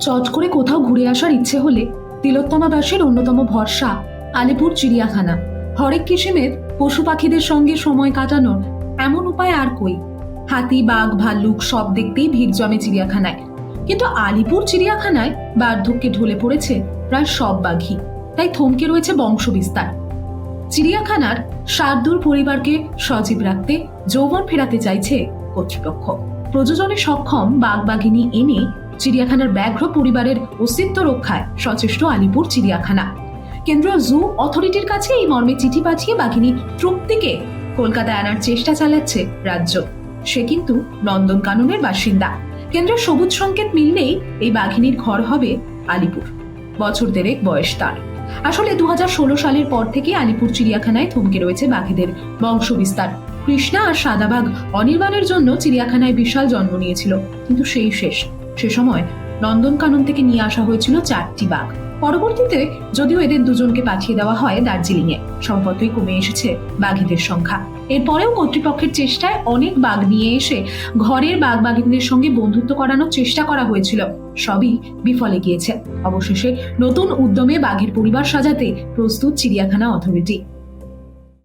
চট করে কোথাও ঘুরে আসার ইচ্ছে হলে তিলোত্তমা দাসের অন্যতম ভরসা আলিপুর চিড়িয়াখানা। হরেক কিসিমের পশু পাখিদের সঙ্গে সময় কাটানোর এমন উপায় আর কই? হাতি, বাঘ, ভাল্লুক সব দেখতেই ভিড় জমে চিড়িয়াখানায়। কিন্তু আলিপুর চিড়িয়াখানায় বার্ধক্যে ঢলে পড়েছে প্রায় সব বাঘই। তাই থমকে রয়েছে বংশবিস্তার চিড়িয়াখানার শার্দুল পরিবারকে সজীব রাখতে যৌবন ফেরাতে চাইছে কর্তৃপক্ষ। প্রযোজনে সক্ষম বাঘবাঘিনী এনে চিড়িয়াখানার ব্যাঘ্র পরিবারের অস্তিত্ব রক্ষায় সচেষ্ট আলিপুর চিড়িয়াখানা। কেন্দ্রীয় জু অথরিটির কাছে এই মর্মে চিঠি পাঠিয়ে বাঘিনী তৃপ্তিকে কলকাতায় আনার চেষ্টা চালাচ্ছে রাজ্য। সে কিন্তু নন্দনকাননের বাসিন্দা। কেন্দ্রের সবুজ সংকেত মিললেই এই বাঘিনীর ঘর হবে আলিপুর। বছর দেড়েক বয়স তার। আসলে দু হাজার ষোলো সালের পর থেকে আলিপুর চিড়িয়াখানায় থমকে রয়েছে বাঘেদের বংশবিস্তার। কৃষ্ণা আর সাদাবাঘ অনির্বাণের জন্য চিড়িয়াখানায় বিশাল জন্ম নিয়েছিল, কিন্তু সেই শেষ। সে সময় নন্দনকানন থেকে নিয়ে আসা হয়েছিল চারটি বাঘ। পরবর্তীতে যদিও এদের দুজনকে পাঠিয়ে দেওয়া হয় দার্জিলিং এ সম্পর্কই কমে এসেছে বাঘেদের সংখ্যা। এরপরেও কর্তৃপক্ষের চেষ্টায় অনেক বাঘ নিয়ে এসে ঘরের বাঘ বাঘিনীদের সঙ্গে বন্ধুত্ব করানোর চেষ্টা করা হয়েছিল। সবই বিফলে গিয়েছে। অবশেষে নতুন উদ্যমে বাঘের পরিবার সাজাতে প্রস্তুত চিড়িয়াখানা অথরিটি।